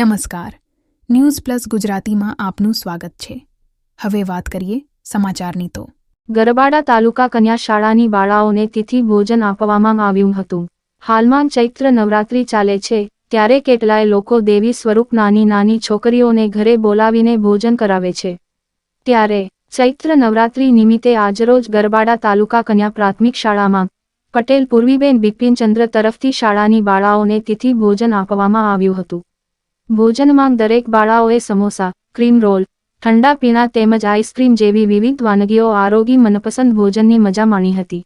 નમસ્કાર. News plus ગુજરાતીમાં આપનું સ્વાગત છે. હવે વાત કરીએ સમાચારની તો. ગરબાડા તાલુકા કન્યા શાળાની બાળાઓને તિથિ ભોજન આપવામાં આવ્યું હતું. હાલમાં ચૈત્ર નવરાત્રી ચાલે છે, ત્યારે કેટલાય લોકો દેવી સ્વરૂપ નાની નાની છોકરીઓને ઘરે બોલાવીને ભોજન કરાવે છે. ત્યારે, ચૈત્ર નવરાત્રી નિમિત્તે આજરોજ ગરબાડા તાલુકા કન્યા પ્રાથમિક શાળામાં, પટેલ પૂર્વીબેન બિપિનચંદ્ર તરફથી શાળાની બાળાઓને તિથિ ભોજન આપવામાં આવ્યું હતું. ભોજનમાં દરેક બાળાઓએ સમોસા ક્રીમ રોલ ઠંડા પીણા તેમજ આઈસ્ક્રીમ જેવી વિવિધ વાનગીઓ આરોગી મનપસંદ ભોજનની મજા માણી હતી.